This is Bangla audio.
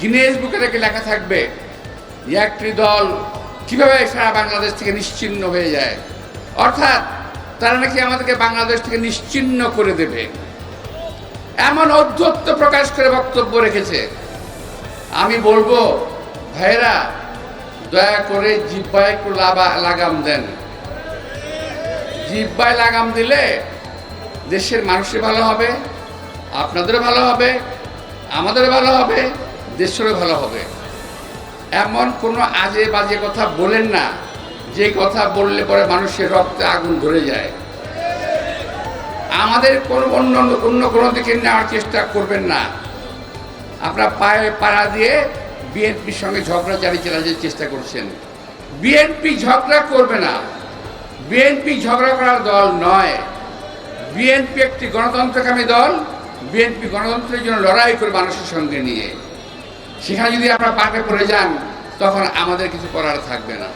গিনেস বুকে নাকি লেখা থাকবে? একটি দল কীভাবে সারা বাংলাদেশ থেকে নিশ্চিহ্ন হয়ে যায়? অর্থাৎ তারা নাকি আমাদেরকে বাংলাদেশ থেকে নিশ্চিহ্ন করে দেবে। এমন অধ্যত্ব প্রকাশ করে বক্তব্য রেখেছে। আমি বলব ভাইরা দয়া করে জিব্বায় একটু লাগাম দেন। জিব্বায় লাগাম দিলে দেশের মানুষের ভালো হবে, আপনাদেরও ভালো হবে, আমাদেরও ভালো হবে। দেশেরও ভালো হবে। এমন কোনো আজে বাজে কথা বলেন না, যে কথা বললে পরে মানুষের রক্তে আগুন ধরে যায়। আমাদের কোনো অন্য অন্য কোনো দিকে নেওয়ার চেষ্টা করবেন না। আপনার পায়ে পাড়া দিয়ে বিএনপির সঙ্গে ঝগড়া চালিয়ে চালানোর চেষ্টা করছেন। বিএনপি ঝগড়া করবে না। বিএনপি ঝগড়া করার দল নয়। বিএনপি একটি গণতন্ত্রকামী দল। বিএনপি গণতন্ত্রের জন্য লড়াই করে মানুষের সঙ্গে নিয়ে। সেখানে যদি আপনারা পাপে পড়ে যান তখন আমাদের কিছু করার থাকবে না।